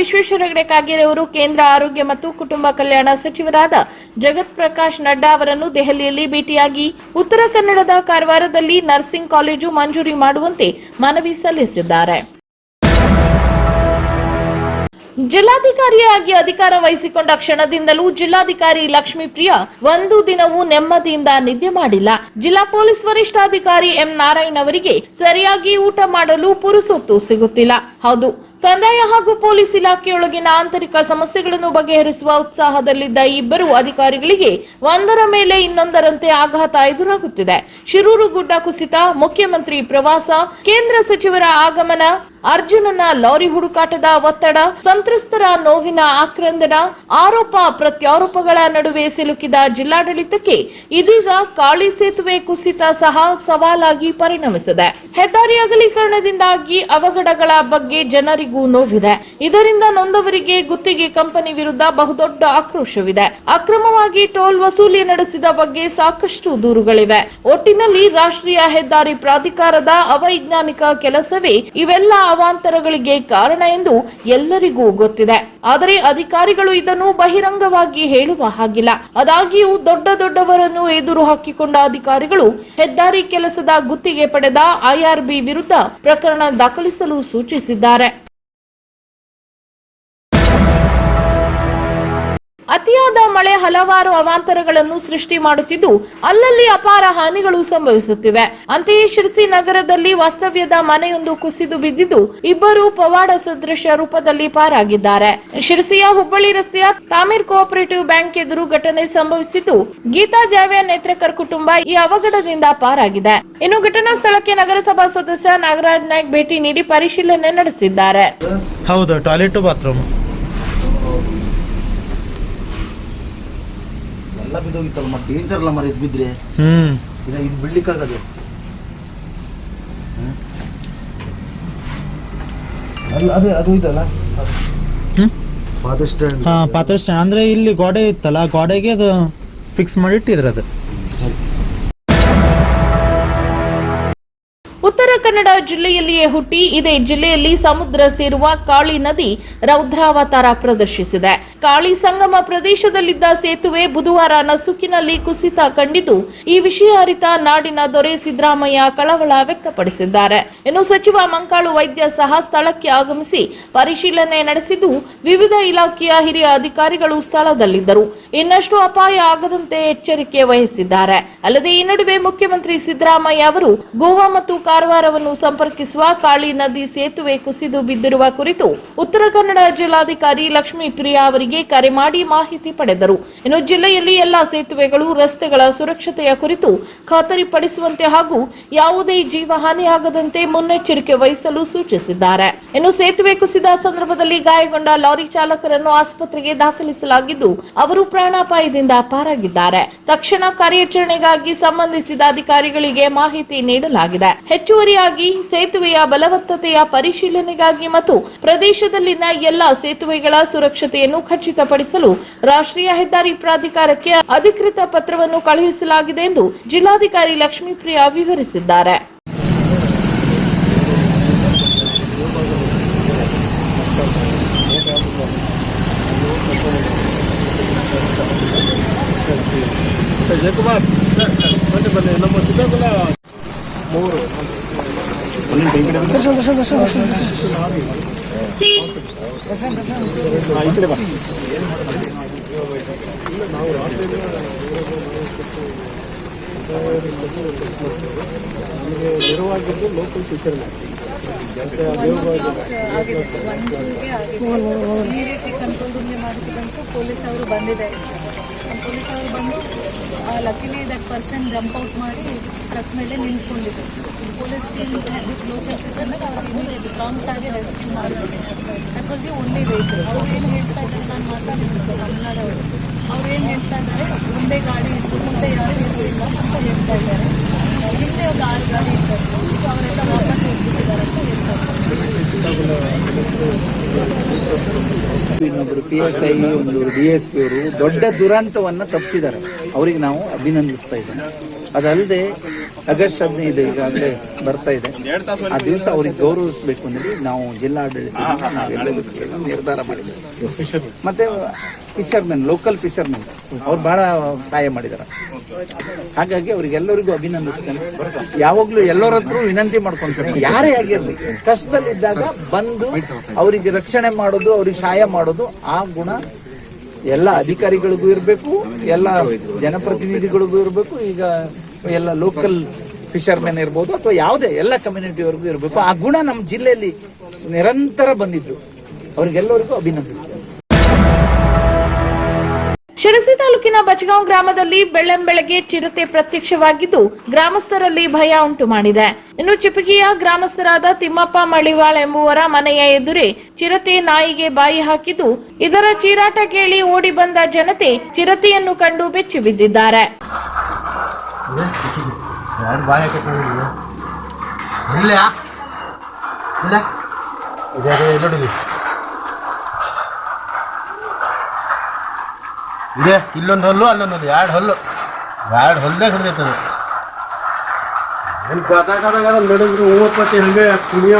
ವಿಶ್ವೇಶ್ವರ ಹೆಗಡೆ ಕಾಗೇರಿ ಅವರು ಕೇಂದ್ರ ಆರೋಗ್ಯ ಮತ್ತು ಕುಟುಂಬ ಕಲ್ಯಾಣ ಸಚಿವರಾದ ಜಗತ್ ಪ್ರಕಾಶ್ ನಡ್ಡಾ ಅವರನ್ನು ದೆಹಲಿಯಲ್ಲಿ ಭೇಟಿಯಾಗಿ ಉತ್ತರ ಕನ್ನಡದ ಕಾರವಾರದಲ್ಲಿ ನರ್ಸಿಂಗ್ ಕಾಲೇಜು ಮಂಜೂರಿ ಮಾಡುವಂತೆ ಮನವಿ ಸಲ್ಲಿಸಿದ್ದಾರೆ. ಜಿಲ್ಲಾಧಿಕಾರಿಯಾಗಿ ಅಧಿಕಾರ ವಹಿಸಿಕೊಂಡ ಕ್ಷಣದಿಂದಲೂ ಜಿಲ್ಲಾಧಿಕಾರಿ ಲಕ್ಷ್ಮೀಪ್ರಿಯ ಒಂದು ದಿನವೂ ನೆಮ್ಮದಿಯಿಂದ ನಿದ್ದೆ ಮಾಡಿಲ್ಲ. ಜಿಲ್ಲಾ ಪೊಲೀಸ್ ವರಿಷ್ಠಾಧಿಕಾರಿ ಎಂ ನಾರಾಯಣ್ ಅವರಿಗೆ ಸರಿಯಾಗಿ ಊಟ ಮಾಡಲು ಪುರುಸೊತ್ತು ಸಿಗುತ್ತಿಲ್ಲ. ಹೌದು ಕಂದಾಯ ಹಾಗೂ ಪೊಲೀಸ್ ಇಲಾಖೆಯೊಳಗಿನ ಆಂತರಿಕ ಸಮಸ್ಯೆಗಳನ್ನು ಬಗೆಹರಿಸುವ ಉತ್ಸಾಹದಲ್ಲಿದ್ದ ಇಬ್ಬರು ಅಧಿಕಾರಿಗಳಿಗೆ ಒಂದರ ಮೇಲೆ ಇನ್ನೊಂದರಂತೆ ಆಘಾತ ಎದುರಾಗುತ್ತಿದೆ. ಶಿರೂರು ಗುಡ್ಡ ಕುಸಿತ, ಮುಖ್ಯಮಂತ್ರಿ ಪ್ರವಾಸ, ಕೇಂದ್ರ ಸಚಿವರ ಆಗಮನ ಅರ್ಜುನನ ಲಾರಿ ಹುಡುಕಾಟದ ಒತ್ತಡ, ಸಂತ್ರಸ್ತರ ನೋವಿನ ಆಕ್ರಂದನ, ಆರೋಪ ಪ್ರತ್ಯಾರೋಪಗಳ ನಡುವೆ ಸಿಲುಕಿದ ಜಿಲ್ಲಾಡಳಿತಕ್ಕೆ ಇದೀಗ ಕಾಳಿ ಸೇತುವೆ ಕುಸಿತ ಸಹ ಸವಾಲಾಗಿ ಪರಿಣಮಿಸಿದೆ. ಹೆದ್ದಾರಿ ಅಗಲೀಕರಣದಿಂದಾಗಿ ಅವಘಡಗಳ ಬಗ್ಗೆ ಜನರಿಗೂ ನೋವಿದೆ. ಇದರಿಂದ ನೊಂದವರಿಗೆ ಗುತ್ತಿಗೆ ಕಂಪನಿ ವಿರುದ್ಧ ಬಹುದೊಡ್ಡ ಆಕ್ರೋಶವಿದೆ. ಅಕ್ರಮವಾಗಿ ಟೋಲ್ ವಸೂಲಿ ನಡೆಸಿದ ಬಗ್ಗೆ ಸಾಕಷ್ಟು ದೂರುಗಳಿವೆ. ಒಟ್ಟಿನಲ್ಲಿ ರಾಷ್ಟ್ರೀಯ ಹೆದ್ದಾರಿ ಪ್ರಾಧಿಕಾರದ ಅವೈಜ್ಞಾನಿಕ ಕೆಲಸವೇ ಇವೆಲ್ಲ ಅವಾಂತರಗಳಿಗೆ ಕಾರಣ ಎಂದು ಎಲ್ಲರಿಗೂ ಗೊತ್ತಿದೆ. ಆದರೆ ಅಧಿಕಾರಿಗಳು ಇದನ್ನು ಬಹಿರಂಗವಾಗಿ ಹೇಳುವ ಹಾಗಿಲ್ಲ. ಅದಾಗಿಯೂ ದೊಡ್ಡ ದೊಡ್ಡವರನ್ನು ಎದುರು ಹಾಕಿಕೊಂಡ ಅಧಿಕಾರಿಗಳು ಹೆದ್ದಾರಿ ಕೆಲಸದ ಗುತ್ತಿಗೆ ಪಡೆದ ಐಆರ್ಬಿ ವಿರುದ್ಧ ಪ್ರಕರಣ ದಾಖಲಿಸಲು ಸೂಚಿಸಿದ್ದಾರೆ. ಮಳೆ ಹಲವಾರು ಅವಾಂತರಗಳನ್ನು ಸೃಷ್ಟಿ ಮಾಡುತ್ತಿದ್ದು, ಅಲ್ಲಲ್ಲಿ ಅಪಾರ ಹಾನಿಗಳು ಸಂಭವಿಸುತ್ತಿವೆ. ಅಂತೆಯೇ ಶಿರ್ಸಿ ನಗರದಲ್ಲಿ ವಾಸ್ತವ್ಯದ ಮನೆಯೊಂದು ಕುಸಿದು ಬಿದ್ದಿದ್ದು, ಇಬ್ಬರು ಪವಾಡ ಸದೃಶ ರೂಪದಲ್ಲಿ ಪಾರಾಗಿದ್ದಾರೆ. ಶಿರ್ಸಿಯ ಹುಬ್ಬಳ್ಳಿ ರಸ್ತೆಯ ತಾಮೀರ್ ಕೋಆಪರೇಟಿವ್ ಬ್ಯಾಂಕ್ ಎದುರು ಘಟನೆ ಸಂಭವಿಸಿದ್ದು, ಗೀತಾ ಜಾವ್ಯ ನೇತ್ರಕರ್ ಕುಟುಂಬ ಈ ಅವಘಡದಿಂದ ಪಾರಾಗಿದೆ. ಇನ್ನು ಘಟನಾ ಸ್ಥಳಕ್ಕೆ ನಗರಸಭಾ ಸದಸ್ಯ ನಾಗರಾಜ್ ನಾಯ್ಕ್ ಭೇಟಿ ನೀಡಿ ಪರಿಶೀಲನೆ ನಡೆಸಿದ್ದಾರೆ. ಹೌದು, ಟಾಯ್ಲೆಟ್ ಬಾತ್ರೂಮ್. ಎಲ್ಲ ಬಿದ್ದೋಗಿತ್ತಲ್ಲ ಮತ್ತೆ ಡೇಂಜರ್ ಅಲ್ಲ ಮರ ಇದು ಬಿದ್ದರೆ ಹ್ಮ್. ಇದು ಇದು ಬಿಡ್ಲಿಕ್ಕಾಗದು? ಅಲ್ಲ ಅದೇ ಅದು ಇದಲ್ಲ ಫಾದರ್ ಸ್ಟ್ಯಾಂಡ್ ಹಾ ಪಾತ್ರ ಸ್ಟ್ಯಾಂಡ್ ಅಂದ್ರೆ ಇಲ್ಲಿ ಗೋಡೆ ಇತ್ತಲ್ಲ ಗೋಡೆಗೆ ಅದು ಫಿಕ್ಸ್ ಮಾಡಿ ಇಟ್ಟಿದ್ರು ಅದು ಜಿಲ್ಲೆಯಲ್ಲಿಯೇ ಹುಟ್ಟಿ ಇದೇ ಜಿಲ್ಲೆಯಲ್ಲಿ ಸಮುದ್ರ ಸೇರುವ ಕಾಳಿ ನದಿ ರೌದ್ರಾವತಾರ ಪ್ರದರ್ಶಿಸಿದೆ. ಕಾಳಿ ಸಂಗಮ ಪ್ರದೇಶದಲ್ಲಿದ್ದ ಸೇತುವೆ ಬುಧವಾರ ನಸುಕಿನಲ್ಲಿ ಕುಸಿತ ಕಂಡಿದ್ದು, ಈ ವಿಷಯ ಅರಿತ ನಾಡಿನ ದೊರೆ ಸಿದ್ದರಾಮಯ್ಯ ಕಳವಳ ವ್ಯಕ್ತಪಡಿಸಿದ್ದಾರೆ. ಇನ್ನು ಸಚಿವ ಮಂಕಾಳು ವೈದ್ಯ ಸಹ ಸ್ಥಳಕ್ಕೆ ಆಗಮಿಸಿ ಪರಿಶೀಲನೆ ನಡೆಸಿದ್ದು, ವಿವಿಧ ಇಲಾಖೆಯ ಹಿರಿಯ ಅಧಿಕಾರಿಗಳು ಸ್ಥಳದಲ್ಲಿದ್ದರು. ಇನ್ನಷ್ಟು ಅಪಾಯ ಆಗದಂತೆ ಎಚ್ಚರಿಕೆ ವಹಿಸಿದ್ದಾರೆ. ಅಲ್ಲದೆ ಈ ನಡುವೆ ಮುಖ್ಯಮಂತ್ರಿ ಸಿದ್ದರಾಮಯ್ಯ ಅವರು ಗೋವಾ ಮತ್ತು ಕಾರವಾರವನ್ನು ಸಂಪರ್ಕಿಸುವ ಕಾಳಿ ನದಿ ಸೇತುವೆ ಕುಸಿದು ಬಿದ್ದಿರುವ ಕುರಿತು ಉತ್ತರ ಕನ್ನಡ ಜಿಲ್ಲಾಧಿಕಾರಿ ಲಕ್ಷ್ಮೀ ಪ್ರಿಯಾ ಅವರಿಗೆ ಕರೆ ಮಾಡಿ ಮಾಹಿತಿ ಪಡೆದರು. ಇನ್ನು ಜಿಲ್ಲೆಯಲ್ಲಿ ಎಲ್ಲಾ ಸೇತುವೆಗಳು ರಸ್ತೆಗಳ ಸುರಕ್ಷತೆಯ ಕುರಿತು ಖಾತರಿಪಡಿಸುವಂತೆ ಹಾಗೂ ಯಾವುದೇ ಜೀವಹಾನಿಯಾಗದಂತೆ ಮುನ್ನೆಚ್ಚರಿಕೆ ವಹಿಸಲು ಸೂಚಿಸಿದ್ದಾರೆ. ಇನ್ನು ಸೇತುವೆ ಕುಸಿದ ಸಂದರ್ಭದಲ್ಲಿ ಗಾಯಗೊಂಡ ಲಾರಿ ಚಾಲಕರನ್ನು ಆಸ್ಪತ್ರೆಗೆ ದಾಖಲಿಸಲಾಗಿದ್ದು, ಅವರು ಪ್ರಾಣಾಪಾಯದಿಂದ ಪಾರಾಗಿದ್ದಾರೆ. ತಕ್ಷಣ ಕಾರ್ಯಾಚರಣೆಗಾಗಿ ಸಂಬಂಧಿಸಿದ ಅಧಿಕಾರಿಗಳಿಗೆ ಮಾಹಿತಿ ನೀಡಲಾಗಿದೆ. ಹೆಚ್ಚುವರಿಯಾಗಿ ಸೇತುವೆಯ ಬಲವತ್ತತೆಯ ಪರಿಶೀಲನೆಗಾಗಿ ಮತ್ತು ಪ್ರದೇಶದಲ್ಲಿನ ಎಲ್ಲ ಸೇತುವೆಗಳ ಸುರಕ್ಷತೆಯನ್ನು ಖಚಿತಪಡಿಸಲು ರಾಷ್ಟ್ರೀಯ ಹೆದ್ದಾರಿ ಪ್ರಾಧಿಕಾರಕ್ಕೆ ಅಧಿಕೃತ ಪತ್ರವನ್ನು ಕಳುಹಿಸಲಾಗಿದೆ ಎಂದು ಜಿಲ್ಲಾಧಿಕಾರಿ ಲಕ್ಷ್ಮೀಪ್ರಿಯಾ ವಿವರಿಸಿದ್ದಾರೆ. ಜಯಕುಮಾರ್ ನಮ್ಮ ಚಿತ್ರಕಲಾ ಮೂರು ನಮಗೆ ನೆರವಾಗಿದ್ದು ಲೋಕಲ್ ಟೀಚರ್ ಕಂಟ್ರೋಲ್ ರೂಮ್ಗೆ ಬಂತು ಪೊಲೀಸ್ ಅವರು ಬಂದಿದ್ದಾರೆ. ಪೊಲೀಸ್ ಅವರು ಬಂದು luckily that person jump out ಮಾಡಿ ಟ್ರಕ್ ಮೇಲೆ ನಿಂತ್ಕೊಂಡಿದ್ರು. ಪೊಲೀಸ್ ಟೀಮ್ ಲೋಕಲ್ ಪರ್ಸನ್ನಾಗ ಅವ್ರಿಗೆ ಇಮಿಡಿಯೇಟ್ ಪ್ರಾಂಪ್ಟ್ ಆಗಿ ರೆಸ್ಕ್ಯೂ ಮಾಡಿದ್ರು that was the only vehicle ಅವ್ರು ಏನು ಹೇಳ್ತಾ ಇದ್ದಾರೆ ನಾನು ಮಾತಾಡಿದ್ರು ಸರ್ ತಮಿಳ್ನಾಡವರು ಅವ್ರು ಏನು ಹೇಳ್ತಾ ಇದ್ದಾರೆ ಮುಂದೆ ಗಾಡಿ ಇತ್ತು ಮುಂದೆ ಯಾರು ಇರಲಿಲ್ಲ ಅಂತ ಹೇಳ್ತಾ ಇದ್ದಾರೆ ಹಿಂದೆ ಒಂದು ಆರು ಗಾಡಿ ಇತ್ತು ಸೊ ಅವರೆಲ್ಲ ವಾಪಸ್ ಹೋಗ್ಬಿಟ್ಟಿದ್ದಾರೆ ಅಂತ ಹೇಳ್ತಾ ಇದ್ದಾರೆ ಇನ್ನೊಬ್ರು ಪಿ ಎಸ್ ಐ ಒಂದು ಡಿ ಎಸ್ ಪಿ ಅವರು ದೊಡ್ಡ ದುರಂತವನ್ನು ತಪ್ಪಿಸಿದ್ದಾರೆ ಅವರಿಗೆ ನಾವು ಅಭಿನಂದಿಸ್ತಾ ಇದ್ದೇವೆ. ಅದಲ್ಲದೆ ಆಗಸ್ಟ್ ಹದಿನೈದು ಈಗಾಗಲೇ ಬರ್ತಾ ಇದೆ. ಆ ದಿವಸ ಅವ್ರಿಗೆ ಗೌರವಿಸಬೇಕು ಅಂದ್ರೆ ನಾವು ಜಿಲ್ಲಾಡಳಿತ ನಾವೆಲ್ಲರೂ ನಿರ್ಧಾರ ಮಾಡಿದ್ದೇವೆ. ಮತ್ತೆ ಫಿಶರ್ಮೆನ್ ಲೋಕಲ್ ಫಿಶರ್ಮೆನ್ ಅವ್ರು ಬಹಳ ಸಹಾಯ ಮಾಡಿದ್ದಾರೆ ಹಾಗಾಗಿ ಅವ್ರಿಗೆಲ್ಲರಿಗೂ ಅಭಿನಂದಿಸ್ತೇನೆ. ಯಾವಾಗ್ಲೂ ಎಲ್ಲರ ಹತ್ರ ವಿನಂತಿ ಮಾಡ್ಕೊಂತಾರೆ ಯಾರೇ ಆಗಿರ್ಲಿ ಕಷ್ಟದಲ್ಲಿದ್ದಾಗ ಬಂದು ಅವರಿಗೆ ರಕ್ಷಣೆ ಮಾಡೋದು ಅವ್ರಿಗೆ ಸಹಾಯ ಮಾಡೋದು ಆ ಗುಣ ಎಲ್ಲ ಅಧಿಕಾರಿಗಳಿಗೂ ಇರಬೇಕು, ಎಲ್ಲ ಜನಪ್ರತಿನಿಧಿಗಳಿಗೂ ಇರಬೇಕು, ಈಗ ಎಲ್ಲ ಲೋಕಲ್ ಫಿಶರ್ಮೆನ್ ಇರ್ಬೋದು ಅಥವಾ ಯಾವುದೇ ಎಲ್ಲ ಕಮ್ಯುನಿಟಿವರೆಗೂ ಇರಬೇಕು. ಆ ಗುಣ ನಮ್ಮ ಜಿಲ್ಲೆಯಲ್ಲಿ ನಿರಂತರ ಬಂದಿದ್ದು. ಅವ್ರಿಗೆಲ್ಲರಿಗೂ ಅಭಿನಂದಿಸ್ತೇನೆ. ಶಿರಸಿ ತಾಲೂಕಿನ ಬಚಗಾಂವ್ ಗ್ರಾಮದಲ್ಲಿ ಬೆಳ್ಳಂಬೆಳಗ್ಗೆ ಚಿರತೆ ಪ್ರತ್ಯಕ್ಷವಾಗಿದ್ದು ಗ್ರಾಮಸ್ಥರಲ್ಲಿ ಭಯ ಉಂಟು ಮಾಡಿದೆ. ಇನ್ನು ಚಿಪಗಿಯ ಗ್ರಾಮಸ್ಥರಾದ ತಿಮ್ಮಪ್ಪ ಮಳಿವಾಳ್ ಎಂಬುವರ ಮನೆಯ ಎದುರೇ ಚಿರತೆ ನಾಯಿಗೆ ಬಾಯಿ ಹಾಕಿದ್ದು ಇದರ ಚೀರಾಟ ಕೇಳಿ ಓಡಿ ಬಂದ ಜನತೆ ಚಿರತೆಯನ್ನು ಕಂಡು ಬೆಚ್ಚಿ ಬಿದ್ದಿದ್ದಾರೆ ಎರಡು ಬಾಯ ಇಲ್ಲ ಇಲ್ಲ ಇದೆ, ಇಲ್ಲೊಂದು ಹಲ್ಲು, ಅಲ್ಲೊಂದು ಹಲ್ಲು, ಎರಡು ಹಲ್ಲು. ಎರಡು ಹಲ್ಲೇ ಹಿಡಿದೈತದು ಏನು ಗೊತ್ತಾಗದಾಗ ನಡೆದ್ರು ಮೂವತ್ತು ಹಂಗೆ ಕುಣಿಯ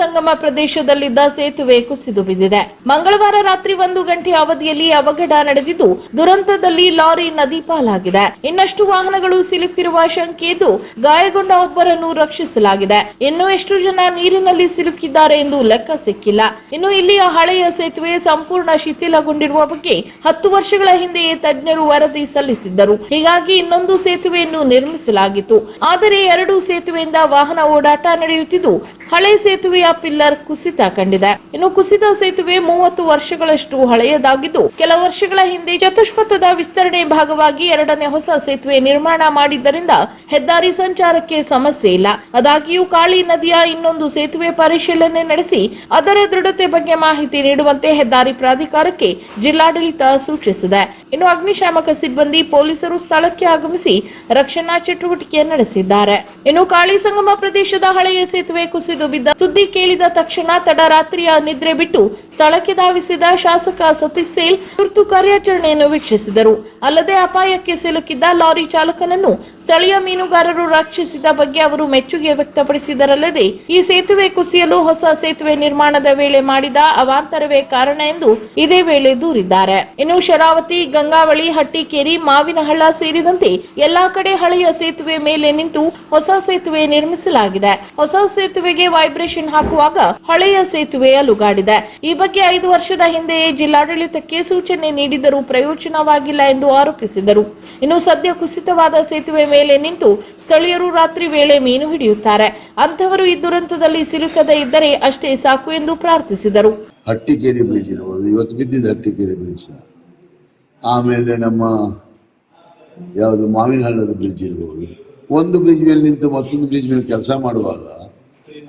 ಸಂಗಮ ಪ್ರದೇಶದಲ್ಲಿದ್ದ ಸೇತುವೆ ಕುಸಿದು ಬಿದ್ದಿದೆ. ಮಂಗಳವಾರ ರಾತ್ರಿ ಒಂದು ಗಂಟೆ ಅವಧಿಯಲ್ಲಿ ಅವಘಡ ನಡೆದಿದ್ದು, ದುರಂತದಲ್ಲಿ ಲಾರಿ ನದಿ ಪಾಲಾಗಿದೆ. ಇನ್ನಷ್ಟು ವಾಹನಗಳು ಸಿಲುಕಿರುವ ಶಂಕೆ ಇದ್ದು ಗಾಯಗೊಂಡ ಒಬ್ಬರನ್ನು ರಕ್ಷಿಸಲಾಗಿದೆ. ಇನ್ನು ಎಷ್ಟು ಜನ ನೀರಿನಲ್ಲಿ ಸಿಲುಕಿದ್ದಾರೆ ಎಂದು ಲೆಕ್ಕ ಸಿಕ್ಕಿಲ್ಲ. ಇನ್ನು ಇಲ್ಲಿಯ ಹಳೆಯ ಸೇತುವೆ ಸಂಪೂರ್ಣ ಶಿಥಿಲಗೊಂಡಿರುವ ಬಗ್ಗೆ ಹತ್ತು ವರ್ಷಗಳ ಹಿಂದೆಯೇ ತಜ್ಞರು ವರದಿ ಸಲ್ಲಿಸಿದ್ದರು. ಹೀಗಾಗಿ ಇನ್ನೊಂದು ಸೇತುವೆಯನ್ನು ನಿರ್ಮಿಸಲಾಗಿತ್ತು. ಆದರೆ ಎರಡು ಸೇತುವೆಯಿಂದ ವಾಹನ ಓಡಾಟ ನಡೆಯುತ್ತಿದ್ದು, ಹಳೆ ಸೇತುವೆಯ ಪಿಲ್ಲರ್ ಕುಸಿತ ಕಂಡಿದೆ. ಇನ್ನು ಕುಸಿತ ಸೇತುವೆ ಮೂವತ್ತು ವರ್ಷಗಳಷ್ಟು ಹಳೆಯದಾಗಿದ್ದು, ಕೆಲ ವರ್ಷಗಳ ಹಿಂದೆ ಚತುಷ್ಪಥದ ವಿಸ್ತರಣೆ ಭಾಗವಾಗಿ ಎರಡನೇ ಹೊಸ ಸೇತುವೆ ನಿರ್ಮಾಣ ಮಾಡಿದ್ದರಿಂದ ಹೆದ್ದಾರಿ ಸಂಚಾರಕ್ಕೆ ಸಮಸ್ಯೆ ಇಲ್ಲ. ಆದಾಗ್ಯೂ ಕಾಳಿ ನದಿಯ ಇನ್ನೊಂದು ಸೇತುವೆ ಪರಿಶೀಲನೆ ನಡೆಸಿ, ಅದರ ದೃಢತೆ ಬಗ್ಗೆ ಮಾಹಿತಿ ನೀಡುವಂತೆ ಹೆದ್ದಾರಿ ಪ್ರಾಧಿಕಾರಕ್ಕೆ ಜಿಲ್ಲಾಡಳಿತ ಸೂಚಿಸಿದೆ. ಇನ್ನು ಅಗ್ನಿಶಾಮಕ ಸಿಬ್ಬಂದಿ ಪೊಲೀಸರು ಸ್ಥಳಕ್ಕೆ ಆಗಮಿಸಿ ರಕ್ಷಣಾ ಚಟುವಟಿಕೆ ನಡೆಸಿದ್ದಾರೆ. ಇನ್ನು ಕಾಳಿ ಸಂಗಮ ಪ್ರದೇಶದ ಹಳೆಯ ಸೇತುವೆ ಕುಸಿದು ಬಿದ್ದ ಸುದ್ದಿ ಕೇಳಿದ ತಕ್ಷಣ ತಡರಾತ್ರಿಯ ನಿದ್ರೆ ಬಿಟ್ಟು ಸ್ಥಳಕ್ಕೆ ಧಾವಿಸಿದ ಶಾಸಕ ಸತೀಶ್ ಸೇಲ್ ತುರ್ತು ಕಾರ್ಯಾಚರಣೆಯನ್ನು ವೀಕ್ಷಿಸಿದರು. ಅಲ್ಲದೆ ಅಪಾಯಕ್ಕೆ ಸಿಲುಕಿದ್ದ ಲಾರಿ ಚಾಲಕನನ್ನು ಸ್ಥಳೀಯ ಮೀನುಗಾರರು ರಕ್ಷಿಸಿದ ಬಗ್ಗೆ ಅವರು ಮೆಚ್ಚುಗೆ ವ್ಯಕ್ತಪಡಿಸಿದರಲ್ಲದೆ, ಈ ಸೇತುವೆ ಕುಸಿಯಲು ಹೊಸ ಸೇತುವೆ ನಿರ್ಮಾಣದ ವೇಳೆ ಮಾಡಿದ ಅವಾಂತರವೇ ಕಾರಣ ಎಂದು ಇದೇ ವೇಳೆ ದೂರಿದ್ದಾರೆ. ಇನ್ನು ಶರಾವತಿ, ಗಂಗಾವಳಿ, ಹಟ್ಟಿಕೇರಿ, ಮಾವಿನಹಳ್ಳ ಸೇರಿದಂತೆ ಎಲ್ಲಾ ಕಡೆ ಹಳೆಯ ಸೇತುವೆ ಮೇಲೆ ನಿಂತು ಹೊಸ ಸೇತುವೆ ನಿರ್ಮಿಸಲಾಗಿದೆ. ಹೊಸ ಸೇತುವೆಗೆ ವೈಬ್ರೇಷನ್ ಹಾಕುವಾಗ ಹಳೆಯ ಸೇತುವೆ ಅಲುಗಾಡಿದೆ. ಈ ಬಗ್ಗೆ ಐದು ವರ್ಷದ ಹಿಂದೆಯೇ ಜಿಲ್ಲಾಡಳಿತಕ್ಕೆ ಸೂಚನೆ ನೀಡಿದರೂ ಪ್ರಯೋಜನವಾಗಿಲ್ಲ ಎಂದು ಆರೋಪಿಸಿದರು. ಇನ್ನು ಸದ್ಯ ಕುಸಿತವಾದ ಸೇತುವೆ ಮೇಲೆ ನಿಂತು ಸ್ಥಳೀಯರು ರಾತ್ರಿ ವೇಳೆ ಮೀನು ಹಿಡಿಯುತ್ತಾರೆ. ಅಂತವರು ಈ ದುರಂತದಲ್ಲಿ ಸಿಲುಕದೇ ಇದ್ದರೆ ಅಷ್ಟೇ ಸಾಕು ಎಂದು ಪ್ರಾರ್ಥಿಸಿದರು. ಹಟ್ಟಿಕೇರಿ ಬ್ರಿಡ್ಜ್ ಇವತ್ತು ಬಿದ್ದಿದ್ದ ಹಟ್ಟಿಕೇರಿ ಬ್ರಿಡ್ಜ್ ಆಮೇಲೆ ನಮ್ಮ ಯಾವುದು ಮಾವಿನ ಹಳ್ಳದ ಬ್ರಿಡ್ಜ್ ಇರ್ಬೋದು. ಒಂದು ಬ್ರಿಡ್ಜ್ ಮೇಲೆ ನಿಂತು ಮತ್ತೊಂದು ಬ್ರಿಡ್ಜ್ ಮೇಲೆ ಕೆಲಸ ಮಾಡುವಾಗ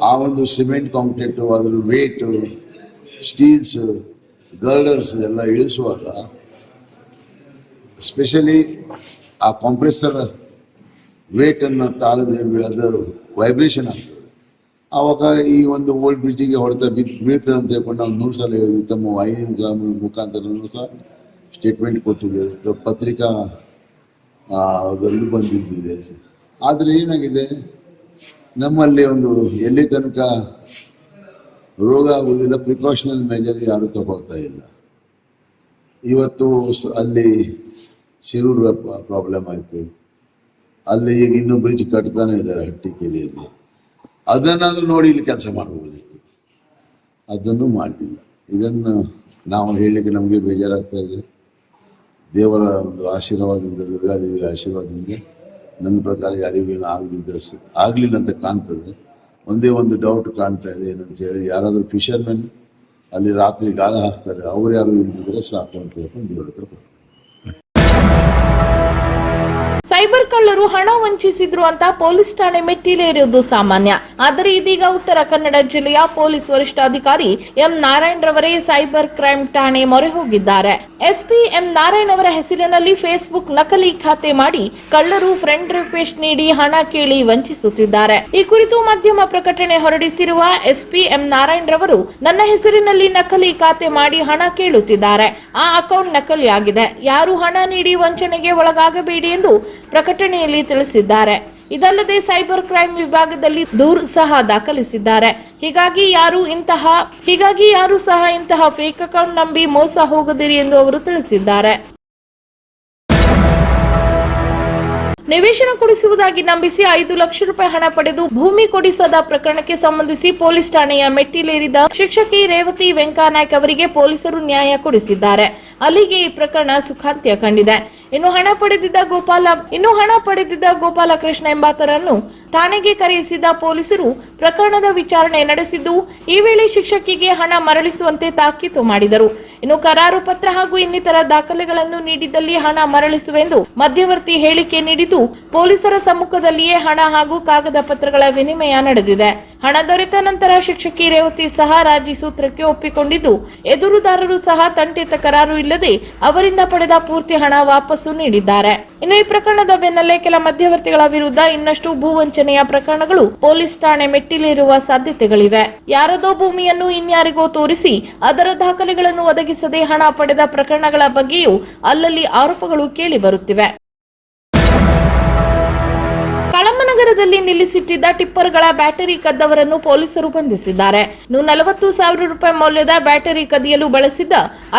ಆ ಒಂದು ಸಿಮೆಂಟ್ ಕಾಂಕ್ರೀಟು ಅದರ ವೇಟು ಸ್ಟೀಲ್ಸ್ ಗರ್ಡರ್ಸ್ ಎಲ್ಲ ಇಳಿಸುವಾಗ ಸ್ಪೆಷಲಿ ಆ ಕಾಂಪ್ರೆಸರ್ ವೇಟನ್ನು ತಾಳದ ಅದು ವೈಬ್ರೇಷನ್ ಆಗ್ತದೆ. ಆವಾಗ ಈ ಒಂದು ಓಲ್ಡ್ ಬ್ರಿಡ್ಜಿಗೆ ಹೊಡೆತ ಬಿದ್ದು ಬೀಳ್ತದೆ ಅಂತ ಹೇಳ್ಕೊಂಡು ನಾವು ನೂರು ಸಲ ಹೇಳಿದ್ವಿ. ತಮ್ಮ ವಾಹಿನಿ ಮುಖಾಂತರನೂ ಸಹ ಸ್ಟೇಟ್ಮೆಂಟ್ ಕೊಟ್ಟಿದ್ದೇವೆ ಪತ್ರಿಕಾ ಆ, ಅದರಲ್ಲೂ ಬಂದಿದ್ದಿದೆ. ಆದರೆ ಏನಾಗಿದೆ? ನಮ್ಮಲ್ಲಿ ಒಂದು ಎಲ್ಲಿ ತನಕ ರೋಗ ಆಗುವುದಿಲ್ಲ ಪ್ರಿಕಾಷನಲ್ ಮೆಜರ್ ಯಾರು ತಗೊಳ್ತಾ ಇಲ್ಲ. ಇವತ್ತು ಅಲ್ಲಿ ಶಿರೂರು ಪ್ರಾಬ್ಲಮ್ ಆಯಿತು. ಅಲ್ಲಿ ಈಗ ಇನ್ನೂ ಬ್ರಿಡ್ಜ್ ಕಟ್ತಾನೆ ಇದ್ದಾರೆ ಹಟ್ಟಿ ಕೆರೆಯಲ್ಲಿ. ಅದನ್ನಾದ್ರೂ ನೋಡಿ ಇಲ್ಲಿ ಕೆಲಸ ಮಾಡಬಹುದಿತ್ತು ಅದನ್ನು ಮಾಡಲಿಲ್ಲ ಇದನ್ನು ನಾವು ಹೇಳಲಿಕ್ಕೆ ನಮಗೆ ಬೇಜಾರಾಗ್ತಾ ಇದೆ. ದೇವರ ಒಂದು ಆಶೀರ್ವಾದದಿಂದ ದುರ್ಗಾದೇವಿ ಆಶೀರ್ವಾದದಿಂದ ನನ್ನ ಪ್ರಕಾರ ಯಾರಿಗೂ ಏನು ಆಗಲಿದ್ದ ಆಗಲಿಲ್ಲ ಅಂತ ಕಾಣ್ತದೆ. ಒಂದೇ ಒಂದು ಡೌಟ್ ಕಾಣ್ತಾ ಇದೆ, ಏನಂತ ಹೇಳಿ ಯಾರಾದರೂ ಫಿಶರ್ಮೆನ್ ಅಲ್ಲಿ ರಾತ್ರಿ ಗಾಳ ಹಾಕ್ತಾರೆ, ಅವ್ರು ಯಾರು ಇಲ್ದಿದ್ರೆ ಸಾಕು ಅಂತ ಹೇಳ್ಕೊಂಡು ದೇವರ ಹತ್ರ ಸೈಬರ್ ಕಳ್ಳರು ಹಣ ವಂಚಿಸಿದ್ರು ಅಂತ ಪೊಲೀಸ್ ಠಾಣೆ ಮೆಟ್ಟಿಲೇರಿರುವುದು ಸಾಮಾನ್ಯ. ಆದರೆ ಇದೀಗ ಉತ್ತರ ಕನ್ನಡ ಜಿಲ್ಲೆಯ ಪೊಲೀಸ್ ವರಿಷ್ಠಾಧಿಕಾರಿ ಎಂ ನಾರಾಯಣ್ ರವರೇ ಸೈಬರ್ ಕ್ರೈಮ್ ಠಾಣೆ ಮೊರೆ ಹೋಗಿದ್ದಾರೆ. ಎಸ್ಪಿ ಎಂ ನಾರಾಯಣ್ ಅವರ ಹೆಸರಿನಲ್ಲಿ ಫೇಸ್ಬುಕ್ ನಕಲಿ ಖಾತೆ ಮಾಡಿ ಕಳ್ಳರು ಫ್ರೆಂಡ್ ರಿಕ್ವೆಸ್ಟ್ ನೀಡಿ ಹಣ ಕೇಳಿ ವಂಚಿಸುತ್ತಿದ್ದಾರೆ. ಈ ಕುರಿತು ಮಾಧ್ಯಮ ಪ್ರಕಟಣೆ ಹೊರಡಿಸಿರುವ ಎಸ್ಪಿ ಎಂ ನಾರಾಯಣ್ ರವರು ನನ್ನ ಹೆಸರಿನಲ್ಲಿ ನಕಲಿ ಖಾತೆ ಮಾಡಿ ಹಣ ಕೇಳುತ್ತಿದ್ದಾರೆ. ಆ ಅಕೌಂಟ್ ನಕಲಿಯಾಗಿದೆ. ಯಾರು ಹಣ ನೀಡಿ ವಂಚನೆಗೆ ಒಳಗಾಗಬೇಡಿ ಎಂದು ಪ್ರಕಟಣೆಯಲ್ಲಿ ತಿಳಿಸಿದ್ದಾರೆ. ಇದಲ್ಲದೆ ಸೈಬರ್ ಕ್ರೈಮ್ ವಿಭಾಗದಲ್ಲಿ ದೂರು ಸಹ ದಾಖಲಿಸಿದ್ದಾರೆ. ಹೀಗಾಗಿ ಯಾರು ಇಂತಹ, ಹೀಗಾಗಿ ಯಾರು ಸಹ ಇಂತಹ ಫೇಕ್ ಅಕೌಂಟ್ ನಂಬಿ ಮೋಸ ಹೋಗದಿರಿ ಎಂದು ಅವರು ತಿಳಿಸಿದ್ದಾರೆ. ನಿವೇಶನ ಕೊಡಿಸುವುದಾಗಿ ನಂಬಿಸಿ ಐದು ಲಕ್ಷ ರೂಪಾಯಿ ಹಣ ಪಡೆದು ಭೂಮಿ ಕೊಡಿಸದ ಪ್ರಕರಣಕ್ಕೆ ಸಂಬಂಧಿಸಿ ಪೊಲೀಸ್ ಠಾಣೆಯ ಮೆಟ್ಟಿಲೇರಿದ ಶಿಕ್ಷಕಿ ರೇವತಿ ವೆಂಕಾನಾಯ್ಕ ಅವರಿಗೆ ಪೊಲೀಸರು ನ್ಯಾಯ ಕೊಡಿಸಿದ್ದಾರೆ. ಅಲ್ಲಿಗೆ ಈ ಪ್ರಕರಣ ಸುಖಾಂತ್ಯ ಕಂಡಿದೆ. ಇನ್ನು ಹಣ ಪಡೆದಿದ್ದ ಗೋಪಾಲ, ಇನ್ನು ಹಣ ಪಡೆದಿದ್ದ ಗೋಪಾಲಕೃಷ್ಣ ಎಂಬಾತರನ್ನು ಠಾಣೆಗೆ ಕರೆಯಿಸಿದ ಪೊಲೀಸರು ಪ್ರಕರಣದ ವಿಚಾರಣೆ ನಡೆಸಿದ್ದು, ಈ ವೇಳೆ ಶಿಕ್ಷಕಿಗೆ ಹಣ ಮರಳಿಸುವಂತೆ ತಾಕೀತು ಮಾಡಿದರು. ಇನ್ನು ಕರಾರು ಪತ್ರ ಹಾಗೂ ಇನ್ನಿತರ ದಾಖಲೆಗಳನ್ನು ನೀಡಿದ್ದಲ್ಲಿ ಹಣ ಮರಳಿಸುವೆಂದು ಮಧ್ಯವರ್ತಿ ಹೇಳಿಕೆ ನೀಡಿದ್ದು, ಪೊಲೀಸರ ಸಮ್ಮುಖದಲ್ಲಿಯೇ ಹಣ ಹಾಗೂ ಕಾಗದ ಪತ್ರಗಳ ವಿನಿಮಯ ನಡೆದಿದೆ. ಹಣ ದೊರೆತ ನಂತರ ಶಿಕ್ಷಕಿ ರೇವತಿ ಸಹ ರಾಜಿ ಸೂತ್ರಕ್ಕೆ ಒಪ್ಪಿಕೊಂಡಿದ್ದು, ಎದುರುದಾರರು ಸಹ ತಂಟೆ ತಕರಾರು ಇಲ್ಲದೆ ಅವರಿಂದ ಪಡೆದ ಪೂರ್ತಿ ಹಣ ವಾಪಸ್ಸು ನೀಡಿದ್ದಾರೆ. ಇನ್ನು ಈ ಪ್ರಕರಣದ ಬೆನ್ನಲ್ಲೇ ಕೆಲ ಮಧ್ಯವರ್ತಿಗಳ ವಿರುದ್ಧ ಇನ್ನಷ್ಟು ಭೂ ವಂಚನೆಯ ಪ್ರಕರಣಗಳು ಪೊಲೀಸ್ ಠಾಣೆ ಮೆಟ್ಟಿಲೇರುವ ಸಾಧ್ಯತೆಗಳಿವೆ. ಯಾರದೋ ಭೂಮಿಯನ್ನು ಇನ್ಯಾರಿಗೋ ತೋರಿಸಿ ಅದರ ದಾಖಲೆಗಳನ್ನು ಒದಗಿಸದೆ ಹಣ ಪಡೆದ ಪ್ರಕರಣಗಳ ಬಗ್ಗೆಯೂ ಅಲ್ಲಲ್ಲಿ ಆರೋಪಗಳು ಕೇಳಿ ಬರುತ್ತಿವೆ. ಕಳಮನಗರದಲ್ಲಿ ನಿಲ್ಲಿಸಿಟ್ಟಿದ್ದ ಟಿಪ್ಪರ್ಗಳ ಬ್ಯಾಟರಿ ಕದ್ದವರನ್ನು ಪೊಲೀಸರು ಬಂಧಿಸಿದ್ದಾರೆ. ಇನ್ನು ನಲವತ್ತು ಸಾವಿರ ರೂಪಾಯಿ ಮೌಲ್ಯದ ಬ್ಯಾಟರಿ ಕದಿಯಲು ಬಳಸಿದ್ದ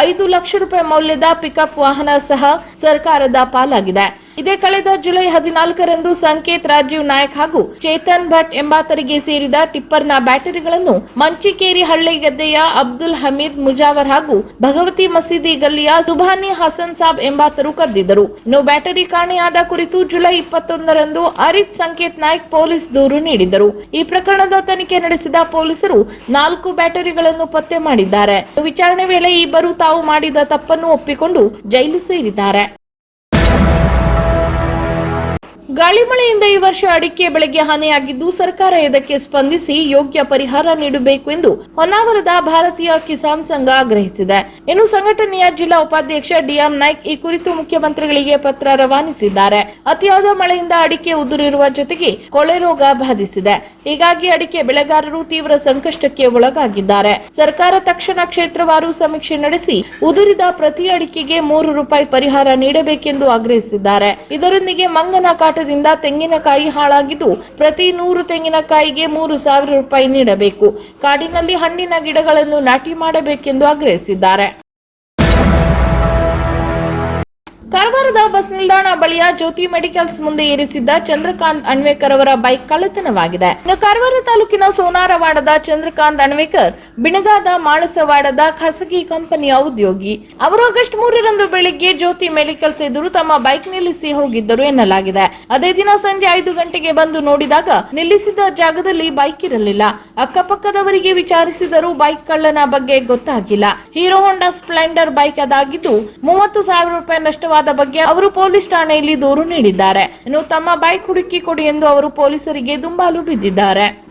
ಐದು ಲಕ್ಷ ರೂಪಾಯಿ ಮೌಲ್ಯದ ಪಿಕಪ್ ವಾಹನ ಸಹ ಸರ್ಕಾರದ ಪಾಲಾಗಿದೆ. ಇದೇ ಕಳೆದ ಜುಲೈ ಹದಿನಾಲ್ಕರಂದು ಸಂಕೇತ್ ರಾಜೀವ್ ನಾಯಕ್ ಹಾಗೂ ಚೇತನ್ ಭಟ್ ಎಂಬಾತರಿಗೆ ಸೇರಿದ ಟಿಪ್ಪರ್ನ ಬ್ಯಾಟರಿಗಳನ್ನು ಮಂಚಿಕೇರಿ ಹಳ್ಳಿಗದ್ದೆಯ ಅಬ್ದುಲ್ ಹಮೀದ್ ಮುಜಾವರ್ ಹಾಗೂ ಭಗವತಿ ಮಸೀದಿ ಗಲ್ಲಿಯ ಸುಭಾನಿ ಹಸನ್ ಸಾಬ್ ಎಂಬಾತರು ಕದ್ದಿದ್ದರು. ಇನ್ನು ಬ್ಯಾಟರಿ ಕಾಣೆಯಾದ ಕುರಿತು ಜುಲೈ ಇಪ್ಪತ್ತೊಂದರಂದು ಅರಿತ್ ಸಂಕೇತ್ ನಾಯಕ್ ಪೊಲೀಸ್ ದೂರು ನೀಡಿದರು ಈ ಪ್ರಕರಣದ ತನಿಖೆ ನಡೆಸಿದ ಪೊಲೀಸರು ನಾಲ್ಕು ಬ್ಯಾಟರಿಗಳನ್ನು ಪತ್ತೆ ಮಾಡಿದ್ದಾರೆ. ವಿಚಾರಣೆ ವೇಳೆ ಇಬ್ಬರು ತಾವು ಮಾಡಿದ ತಪ್ಪನ್ನು ಒಪ್ಪಿಕೊಂಡು ಜೈಲು ಸೇರಿದ್ದಾರೆ. ಗಾಳಿ ಮಳೆಯಿಂದ ಈ ವರ್ಷ ಅಡಿಕೆ ಬೆಳೆಗೆ ಹಾನಿಯಾಗಿದ್ದು ಸರ್ಕಾರ ಇದಕ್ಕೆ ಸ್ಪಂದಿಸಿ ಯೋಗ್ಯ ಪರಿಹಾರ ನೀಡಬೇಕು ಎಂದು ಹೊನ್ನಾವರದ ಭಾರತೀಯ ಕಿಸಾನ್ ಸಂಘ ಆಗ್ರಹಿಸಿದೆ. ಇನ್ನು ಸಂಘಟನೆಯ ಜಿಲ್ಲಾ ಉಪಾಧ್ಯಕ್ಷ ಡಿಎಂ ನಾಯ್ಕ್ ಈ ಕುರಿತು ಮುಖ್ಯಮಂತ್ರಿಗಳಿಗೆ ಪತ್ರ ರವಾನಿಸಿದ್ದಾರೆ. ಅತಿಯಾದ ಮಳೆಯಿಂದ ಅಡಿಕೆ ಉದುರಿರುವ ಜೊತೆಗೆ ಕೊಳೆ ರೋಗ ಬಾಧಿಸಿದೆ. ಹೀಗಾಗಿ ಅಡಿಕೆ ಬೆಳೆಗಾರರು ತೀವ್ರ ಸಂಕಷ್ಟಕ್ಕೆ ಒಳಗಾಗಿದ್ದಾರೆ. ಸರ್ಕಾರ ತಕ್ಷಣ ಕ್ಷೇತ್ರವಾರು ಸಮೀಕ್ಷೆ ನಡೆಸಿ ಉದುರಿದ ಪ್ರತಿ ಅಡಿಕೆಗೆ ಮೂರು ರೂಪಾಯಿ ಪರಿಹಾರ ನೀಡಬೇಕೆಂದು ಆಗ್ರಹಿಸಿದ್ದಾರೆ. ಇದರೊಂದಿಗೆ ಮಂಗನ ಕಾಟದಿಂದ ತೆಂಗಿನಕಾಯಿ ಹಾಳಾಗಿದ್ದು ಪ್ರತಿ ನೂರು ತೆಂಗಿನಕಾಯಿಗೆ ಮೂರು ಸಾವಿರ ರೂಪಾಯಿ ನೀಡಬೇಕು. ಕಾಡಿನಲ್ಲಿ ಹಣ್ಣಿನ ಗಿಡಗಳನ್ನು ನಾಟಿ ಮಾಡಬೇಕೆಂದು ಆಗ್ರಹಿಸಿದ್ದಾರೆ. ಕಾರವಾರದ ಬಸ್ ನಿಲ್ದಾಣ ಬಳಿಯ ಜ್ಯೋತಿ ಮೆಡಿಕಲ್ಸ್ ಮುಂದೆ ಏರಿಸಿದ್ದ ಚಂದ್ರಕಾಂತ್ ಅಣ್ವೇಕರ್ ಅವರ ಬೈಕ್ ಕಳ್ಳತನವಾಗಿದೆ. ಇನ್ನು ಕಾರವಾರ ತಾಲೂಕಿನ ಸೋನಾರವಾಡದ ಚಂದ್ರಕಾಂತ್ ಅಣ್ವೇಕರ್ ಬಿಣಗಾದ ಮಾಳಸವಾಡದ ಖಾಸಗಿ ಕಂಪನಿಯ ಉದ್ಯೋಗಿ. ಅವರು ಆಗಸ್ಟ್ ಮೂರರಂದು ಬೆಳಿಗ್ಗೆ ಜ್ಯೋತಿ ಮೆಡಿಕಲ್ಸ್ ಎದುರು ತಮ್ಮ ಬೈಕ್ ನಿಲ್ಲಿಸಿ ಹೋಗಿದ್ದರು ಎನ್ನಲಾಗಿದೆ. ಅದೇ ದಿನ ಸಂಜೆ ಐದು ಗಂಟೆಗೆ ಬಂದು ನೋಡಿದಾಗ ನಿಲ್ಲಿಸಿದ ಜಾಗದಲ್ಲಿ ಬೈಕ್ ಇರಲಿಲ್ಲ. ಅಕ್ಕಪಕ್ಕದವರಿಗೆ ವಿಚಾರಿಸಿದರೂ ಬೈಕ್ ಕಳ್ಳನ ಬಗ್ಗೆ ಗೊತ್ತಾಗಿಲ್ಲ. ಹೀರೋ ಹೋಂಡಾ ಸ್ಪ್ಲೆಂಡರ್ ಬೈಕ್ ಅದಾಗಿದ್ದು ಮೂವತ್ತು ಸಾವಿರ ರೂಪಾಯಿ ನಷ್ಟವಾದ ಬಗ್ಗೆ ಅವರು ಪೊಲೀಸ್ ಠಾಣೆಯಲ್ಲಿ ದೂರು ನೀಡಿದ್ದಾರೆ. ಇನ್ನು ತಮ್ಮ ಬೈಕ್ ಹುಡುಕಿ ಕೊಡಿ ಎಂದು ಅವರು ಪೊಲೀಸರಿಗೆ ದುಂಬಾಲು ಬಿದ್ದಿದ್ದಾರೆ.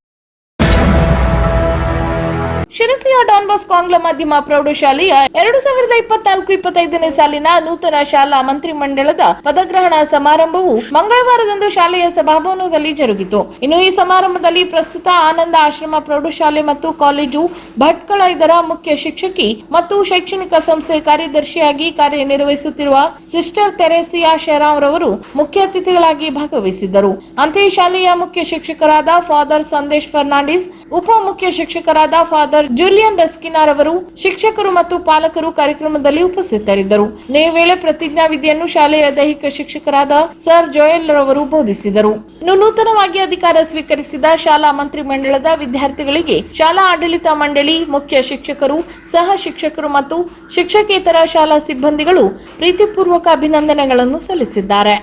ಶಿರಸಿಯ ಡಾನ್ ಬಾಸ್ಕೋ ಆಂಗ್ಲ ಮಾಧ್ಯಮ ಪ್ರೌಢಶಾಲೆಯ ಎರಡು ಸಾವಿರದ ಇಪ್ಪತ್ನಾಲ್ಕು ಇಪ್ಪತ್ತೈದನೇ ಸಾಲಿನ ನೂತನ ಶಾಲಾ ಮಂತ್ರಿಮಂಡಲದ ಪದಗ್ರಹಣ ಸಮಾರಂಭವು ಮಂಗಳವಾರದಂದು ಶಾಲೆಯ ಸಭಾಭವನದಲ್ಲಿ ಜರುಗಿತು. ಇನ್ನು ಈ ಸಮಾರಂಭದಲ್ಲಿ ಪ್ರಸ್ತುತ ಆನಂದ ಆಶ್ರಮ ಪ್ರೌಢಶಾಲೆ ಮತ್ತು ಕಾಲೇಜು ಭಟ್ಕಳ ಇದರ ಮುಖ್ಯ ಶಿಕ್ಷಕಿ ಮತ್ತು ಶೈಕ್ಷಣಿಕ ಸಂಸ್ಥೆ ಕಾರ್ಯದರ್ಶಿಯಾಗಿ ಕಾರ್ಯನಿರ್ವಹಿಸುತ್ತಿರುವ ಸಿಸ್ಟರ್ ತೆರೇಸಿಯಾ ಶೆರಾವ್ ರವರು ಮುಖ್ಯ ಅತಿಥಿಗಳಾಗಿ ಭಾಗವಹಿಸಿದ್ದರು. ಅಂತೆಯೇ ಶಾಲೆಯ ಮುಖ್ಯ ಶಿಕ್ಷಕರಾದ ಫಾದರ್ ಸಂದೇಶ್ ಫರ್ನಾಂಡಿಸ್ ಉಪ ಮುಖ್ಯ ಶಿಕ್ಷಕರಾದ ಫಾದರ್ ಜೂಲಿಯನ್ ಡಸ್ಕಿನಾರ್ ಅವರು ಶಿಕ್ಷಕರು ಮತ್ತು ಪಾಲಕರು ಕಾರ್ಯಕ್ರಮದಲ್ಲಿ ಉಪಸ್ಥಿತರಿದ್ದರು. ಇದೇ ವೇಳೆ ಪ್ರತಿಜ್ಞಾವಿಧಿಯನ್ನು ಶಾಲೆಯ ದೈಹಿಕ ಶಿಕ್ಷಕರಾದ ಸರ್ ಜೋಯಲ್ ರವರು ಬೋಧಿಸಿದರು. ನೂತನವಾಗಿ ಅಧಿಕಾರ ಸ್ವೀಕರಿಸಿದ ಶಾಲಾ ಮಂತ್ರಿಮಂಡಲದ ವಿದ್ಯಾರ್ಥಿಗಳಿಗೆ ಶಾಲಾ ಆಡಳಿತ ಮಂಡಳಿ ಮುಖ್ಯ ಶಿಕ್ಷಕರು, ಸಹ ಶಿಕ್ಷಕರು ಮತ್ತು ಶಿಕ್ಷಕೇತರ ಶಾಲಾ ಸಿಬ್ಬಂದಿಗಳು ಪ್ರೀತಿಪೂರ್ವಕ ಅಭಿನಂದನೆಗಳನ್ನು ಸಲ್ಲಿಸಿದ್ದಾರೆ.